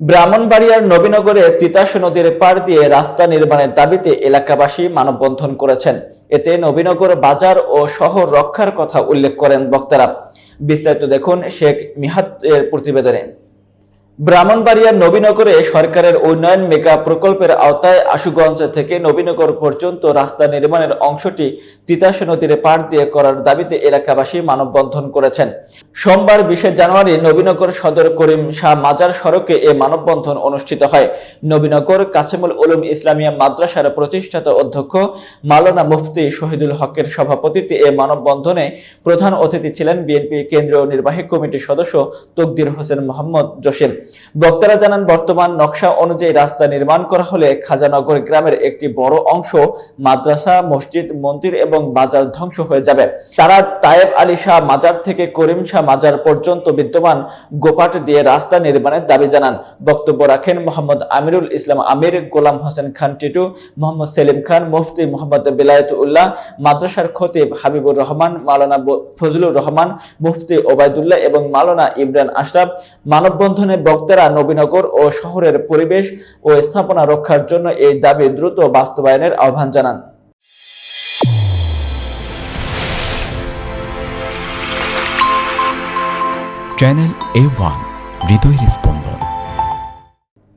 ব্রাহ্মণবাড়িয়ার নবীনগরে তিতাস নদীর পার দিয়ে রাস্তা নির্মাণের দাবিতে এলাকাবাসী মানববন্ধন করেছেন। এতে নবীনগর বাজার ও শহর রক্ষার কথা উল্লেখ করেন বক্তারা। বিস্তারিত দেখুন শেখ মিহাতের প্রতিবেদনে। ব্রাহ্মণবাড়িয়ার নবীনগরে সরকারের উন্নয়ন মেগা প্রকল্পের আওতায় আশুগঞ্জ থেকে নবীনগর পর্যন্ত রাস্তা নির্মাণের অংশটি তিতাস নদীর পাড় দিয়ে করার দাবিতে এলাকাবাসী মানববন্ধন করেছেন। সোমবার বিশে জানুয়ারি নবীনগর সদর করিম শাহ মাজার সড়কে এ মানববন্ধন অনুষ্ঠিত হয়। নবীনগর কাসিমুল উলুম ইসলামিয়া মাদ্রাসার প্রতিষ্ঠাতা অধ্যক্ষ মালানা মুফতি শহীদুল হকের সভাপতিত্বে এ মানববন্ধনে প্রধান অতিথি ছিলেন বিএনপি কেন্দ্রীয় নির্বাহী কমিটির সদস্য তকদির হোসেন মোহাম্মদ জসিম। বক্তারা জানান, বর্তমান নকশা অনুযায়ী রাস্তা নির্মাণ করা হলে খাজানগর গ্রামের একটি বড় অংশ মাদ্রাসা, মসজিদ, মন্দির এবং বাজার ধ্বংস হয়ে যাবে। তারা তায়েব আলী শাহ মাজার থেকে করিম শাহ মাজার পর্যন্ত বিদ্যমান গোপাট দিয়ে রাস্তা নির্মাণের দাবি জানান। বক্তব্য রাখেন মোহাম্মদ আমিরুল ইসলাম আমির, গোলাম হোসেন খান টিটু, মোহাম্মদ সেলিম খান, মুফতি মোহাম্মদ বিলায়ত উল্লাহ মাদ্রাসার খতিব হাবিবুর রহমান মালানা ফজলুর রহমান, মুফতি ওবায়দুল্লাহ এবং মালানা ইমরান আশরাফ। মানববন্ধনে বক্তারা নবীনগর ও শহরের পরিবেশ ও স্থাপনা রক্ষার জন্য এই দাবি দ্রুত বাস্তবায়নের আহ্বান জানান। চ্যানেল এ ওয়ান হৃদয় স্পন্দন।